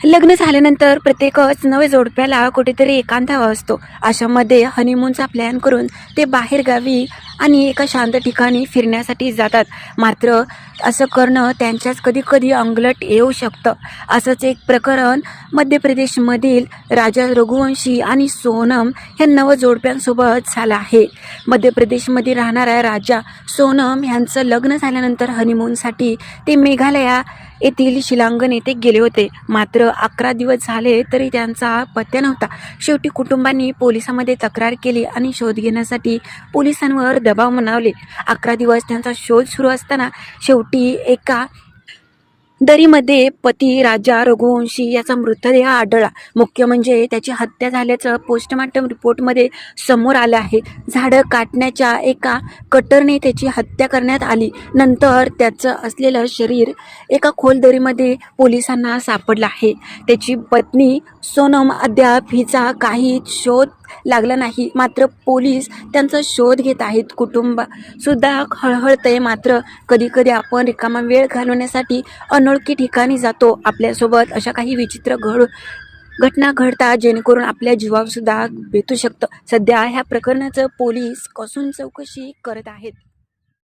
लग्न झाल्यानंतर प्रत्येकच नवे जोडप्याला कुठेतरी एकांत हवा असतो. अशामध्ये हनीमूनचा प्लॅन करून ते बाहेरगावी आणि एका शांत ठिकाणी फिरण्यासाठी जातात. मात्र असं करणं त्यांच्याच कधी कधी अंगलट येऊ शकतं. असंच एक प्रकरण मध्य प्रदेशमधील राजा रघुवंशी आणि सोनम ह्या नव जोडप्यांसोबत झालं आहे. मध्य प्रदेशमध्ये राहणाऱ्या राजा सोनम यांचं लग्न झाल्यानंतर हनीमूनसाठी ते मेघालया येथील शिलांगण येथे गेले होते. मात्र अकरा दिवस झाले तरी त्यांचा पत्ता नव्हता. शेवटी कुटुंबांनी पोलिसांमध्ये तक्रार केली आणि शोध घेण्यासाठी पोलिसांवर दबाव मनावले अकरा दिवस त्यांचा शोध सुरू असताना शेवटी एका दरीमध्ये पती राजा रघुवंशी याचा मृतदेह आढळला. मुख्य म्हणजे त्याची हत्या झाल्याचं पोस्टमॉर्टम रिपोर्टमध्ये समोर आलं आहे. झाडं काटण्याच्या एका कटरने त्याची हत्या करण्यात आली. नंतर त्याचं असलेलं शरीर एका खोल दरीमध्ये पोलिसांना सापडलं आहे. त्याची पत्नी सोनम अद्याप हिचा काही शोध लागलं नाही. मात्र पोलीस त्यांचा शोध घेत आहेत. कुटुंब सुद्धा हळहळतंय. मात्र कधीकधी आपण रिकामा वेळ घालवण्यासाठी अनोळखी ठिकाणी जातो. आपल्यासोबत अशा काही विचित्र घड घटना घडतात जेणेकरून आपल्या जीवावसुद्धा भेटू शकतं. सध्या ह्या प्रकरणाचं पोलीस कसून चौकशी करत आहेत.